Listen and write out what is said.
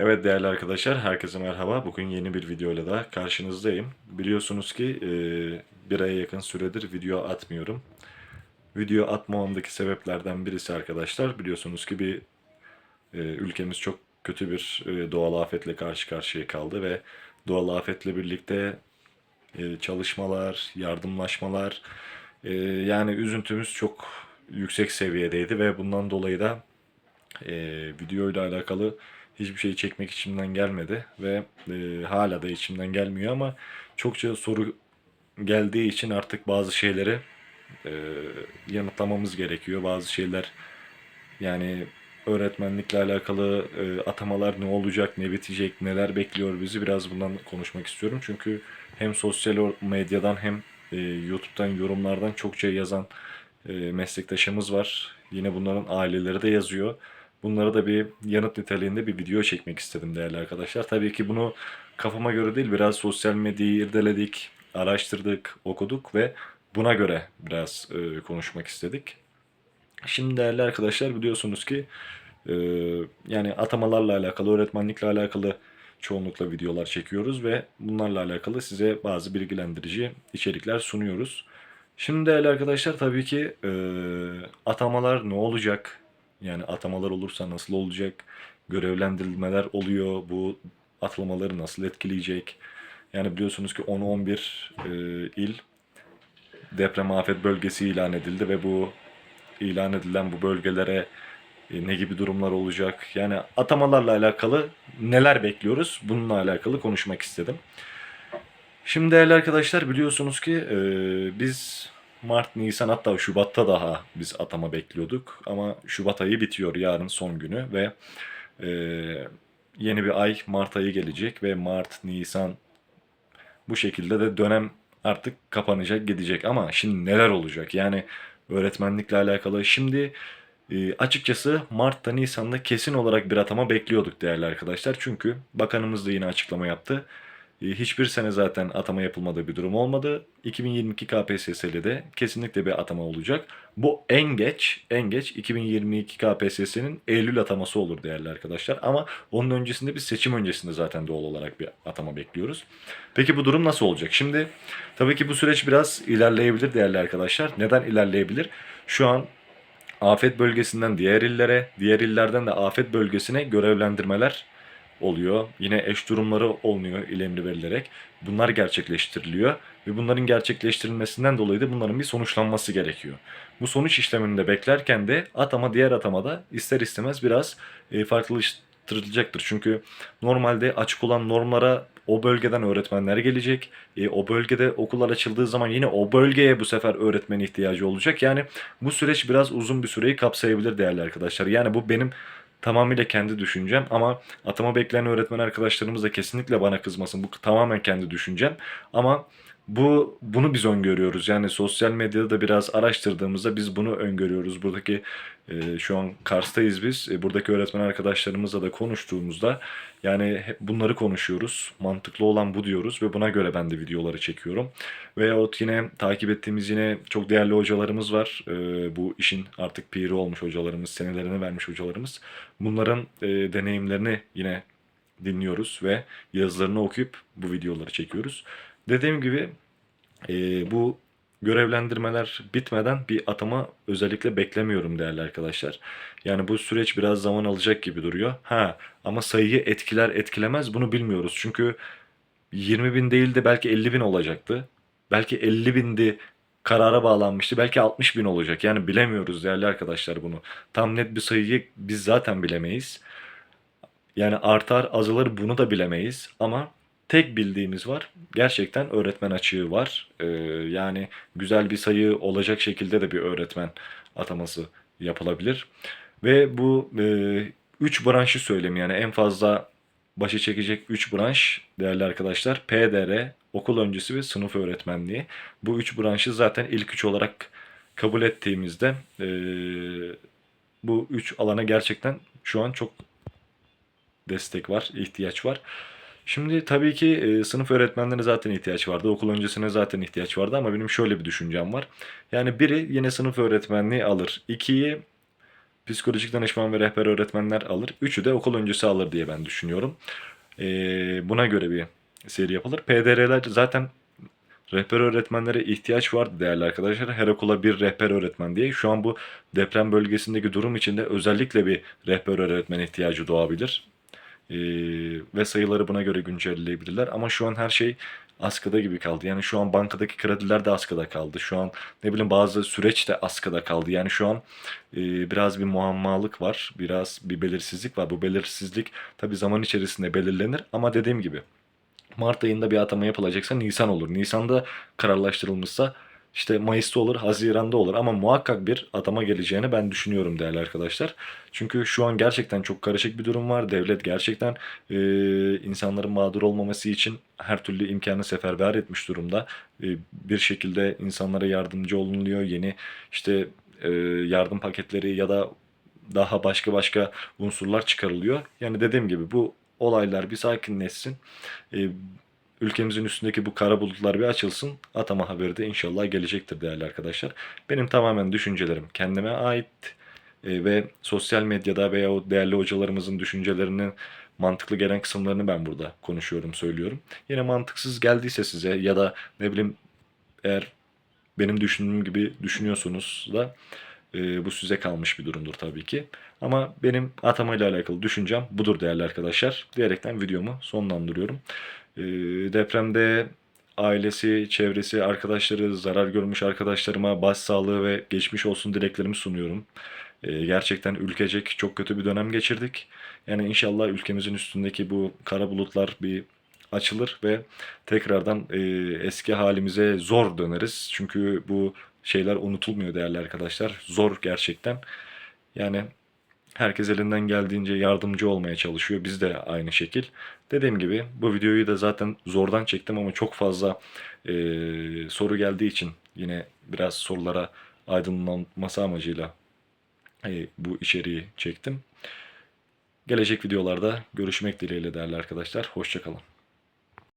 Evet değerli arkadaşlar, herkese merhaba. Bugün yeni bir videoyla da karşınızdayım. Biliyorsunuz ki e, bir aya yakın süredir video atmıyorum. Video atmamamdaki sebeplerden birisi arkadaşlar, biliyorsunuz ki bir e, ülkemiz çok kötü bir e, doğal afetle karşı karşıya kaldı ve doğal afetle birlikte e, çalışmalar, yardımlaşmalar, e, yani üzüntümüz çok yüksek seviyedeydi ve bundan dolayı da e, videoyla alakalı hiçbir şey çekmek içimden gelmedi ve e, hala da içimden gelmiyor ama çokça soru geldiği için artık bazı şeyleri e, yanıtlamamız gerekiyor. Bazı şeyler yani öğretmenlikle alakalı e, atamalar ne olacak, ne bitecek, neler bekliyor bizi biraz bundan konuşmak istiyorum. Çünkü hem sosyal medyadan hem e, YouTube'dan yorumlardan çokça yazan e, meslektaşımız var. Yine bunların aileleri de yazıyor. Bunları da bir yanıt niteliğinde bir video çekmek istedim değerli arkadaşlar. Tabii ki bunu kafama göre değil biraz sosyal medyayı irdeledik, araştırdık, okuduk ve buna göre biraz e, konuşmak istedik. Şimdi değerli arkadaşlar biliyorsunuz ki e, yani atamalarla alakalı, öğretmenlikle alakalı çoğunlukla videolar çekiyoruz ve bunlarla alakalı size bazı bilgilendirici içerikler sunuyoruz. Şimdi değerli arkadaşlar tabii ki e, atamalar ne olacak? Yani atamalar olursa nasıl olacak? Görevlendirilmeler oluyor. Bu atamaları nasıl etkileyecek? Yani biliyorsunuz ki 10-11 e, il deprem afet bölgesi ilan edildi ve bu ilan edilen bu bölgelere e, ne gibi durumlar olacak? Yani atamalarla alakalı neler bekliyoruz? Bununla alakalı konuşmak istedim. Şimdi değerli arkadaşlar biliyorsunuz ki e, biz Mart, Nisan hatta Şubat'ta daha biz atama bekliyorduk. Ama Şubat ayı bitiyor yarın son günü ve e, yeni bir ay Mart ayı gelecek ve Mart, Nisan bu şekilde de dönem artık kapanacak gidecek ama şimdi neler olacak? Yani öğretmenlikle alakalı şimdi e, açıkçası Mart'ta Nisan'da kesin olarak bir atama bekliyorduk değerli arkadaşlar. Çünkü bakanımız da yine açıklama yaptı. E, hiçbir sene zaten atama yapılmadığı bir durum olmadı. 2022 KPSS'de de kesinlikle bir atama olacak. Bu en geç, en geç 2022 KPSS'nin Eylül ataması olur değerli arkadaşlar. Ama onun öncesinde bir seçim öncesinde zaten doğal olarak bir atama bekliyoruz. Peki bu durum nasıl olacak? Şimdi tabii ki bu süreç biraz ilerleyebilir değerli arkadaşlar. Neden ilerleyebilir? Şu an afet bölgesinden diğer illere, diğer illerden de afet bölgesine görevlendirmeler oluyor. Yine eş durumları olmuyor il emri verilerek. Bunlar gerçekleştiriliyor ve bunların gerçekleştirilmesinden dolayı da bunların bir sonuçlanması gerekiyor. Bu sonuç işlemini de beklerken de atama diğer atamada ister istemez biraz e, farklılaştırılacaktır. Çünkü normalde açık olan normlara o bölgeden öğretmenler gelecek. E, o bölgede okullar açıldığı zaman yine o bölgeye bu sefer öğretmen ihtiyacı olacak. Yani bu süreç biraz uzun bir süreyi kapsayabilir değerli arkadaşlar. Yani bu benim tamamıyla kendi düşüncem ama atama bekleyen öğretmen arkadaşlarımız da kesinlikle bana kızmasın. Bu tamamen kendi düşüncem. Ama bu bunu biz öngörüyoruz. Yani sosyal medyada da biraz araştırdığımızda biz bunu öngörüyoruz. Buradaki e, şu an Kars'tayız biz. E, buradaki öğretmen arkadaşlarımızla da konuştuğumuzda yani hep bunları konuşuyoruz. Mantıklı olan bu diyoruz ve buna göre ben de videoları çekiyorum. Veyahut yine takip ettiğimiz yine çok değerli hocalarımız var. E, bu işin artık piri olmuş hocalarımız, senelerini vermiş hocalarımız. Bunların e, deneyimlerini yine dinliyoruz ve yazılarını okuyup bu videoları çekiyoruz. Dediğim gibi e, bu görevlendirmeler bitmeden bir atama özellikle beklemiyorum değerli arkadaşlar. Yani bu süreç biraz zaman alacak gibi duruyor. Ha ama sayıyı etkiler etkilemez bunu bilmiyoruz. Çünkü 20 bin değil de belki 50 bin olacaktı. Belki 50 bindi karara bağlanmıştı. Belki 60 bin olacak. Yani bilemiyoruz değerli arkadaşlar bunu. Tam net bir sayıyı biz zaten bilemeyiz. Yani artar azalır bunu da bilemeyiz. Ama tek bildiğimiz var. Gerçekten öğretmen açığı var. Ee, yani güzel bir sayı olacak şekilde de bir öğretmen ataması yapılabilir. Ve bu 3 branşı söyleyeyim yani en fazla başı çekecek 3 branş değerli arkadaşlar. PDR, okul öncesi ve sınıf öğretmenliği. Bu 3 branşı zaten ilk 3 olarak kabul ettiğimizde e, bu 3 alana gerçekten şu an çok destek var, ihtiyaç var. Şimdi tabii ki e, sınıf öğretmenlerine zaten ihtiyaç vardı. Okul öncesine zaten ihtiyaç vardı ama benim şöyle bir düşüncem var. Yani biri yine sınıf öğretmenliği alır. İkiyi psikolojik danışman ve rehber öğretmenler alır. Üçü de okul öncesi alır diye ben düşünüyorum. Ee, buna göre bir seri yapılır. PDR'ler zaten rehber öğretmenlere ihtiyaç vardı değerli arkadaşlar. Her okula bir rehber öğretmen diye. Şu an bu deprem bölgesindeki durum içinde özellikle bir rehber öğretmen ihtiyacı doğabilir. Ee, ve sayıları buna göre güncelleyebilirler. Ama şu an her şey askıda gibi kaldı. Yani şu an bankadaki krediler de askıda kaldı. Şu an ne bileyim bazı süreç de askıda kaldı. Yani şu an e, biraz bir muammalık var. Biraz bir belirsizlik var. Bu belirsizlik tabii zaman içerisinde belirlenir. Ama dediğim gibi Mart ayında bir atama yapılacaksa Nisan olur. Nisan'da kararlaştırılmışsa işte Mayıs'ta olur, Haziran'da olur ama muhakkak bir atama geleceğini ben düşünüyorum değerli arkadaşlar. Çünkü şu an gerçekten çok karışık bir durum var. Devlet gerçekten e, insanların mağdur olmaması için her türlü imkanı seferber etmiş durumda. E, bir şekilde insanlara yardımcı olunuyor. Yeni işte e, yardım paketleri ya da daha başka başka unsurlar çıkarılıyor. Yani dediğim gibi bu olaylar bir sakinleşsin. E, ülkemizin üstündeki bu kara bulutlar bir açılsın. Atama haberi de inşallah gelecektir değerli arkadaşlar. Benim tamamen düşüncelerim kendime ait e, ve sosyal medyada veya o değerli hocalarımızın düşüncelerinin mantıklı gelen kısımlarını ben burada konuşuyorum, söylüyorum. Yine mantıksız geldiyse size ya da ne bileyim eğer benim düşündüğüm gibi düşünüyorsunuz da e, bu size kalmış bir durumdur tabii ki. Ama benim atamayla alakalı düşüncem budur değerli arkadaşlar. Diyerekten videomu sonlandırıyorum. E, depremde ailesi, çevresi, arkadaşları, zarar görmüş arkadaşlarıma başsağlığı ve geçmiş olsun dileklerimi sunuyorum. E, gerçekten ülkecek çok kötü bir dönem geçirdik. Yani inşallah ülkemizin üstündeki bu kara bulutlar bir açılır ve tekrardan e, eski halimize zor döneriz. Çünkü bu şeyler unutulmuyor değerli arkadaşlar. Zor gerçekten. Yani herkes elinden geldiğince yardımcı olmaya çalışıyor. Biz de aynı şekil. Dediğim gibi bu videoyu da zaten zordan çektim ama çok fazla e, soru geldiği için yine biraz sorulara aydınlanması amacıyla e, bu içeriği çektim. Gelecek videolarda görüşmek dileğiyle değerli arkadaşlar. Hoşçakalın.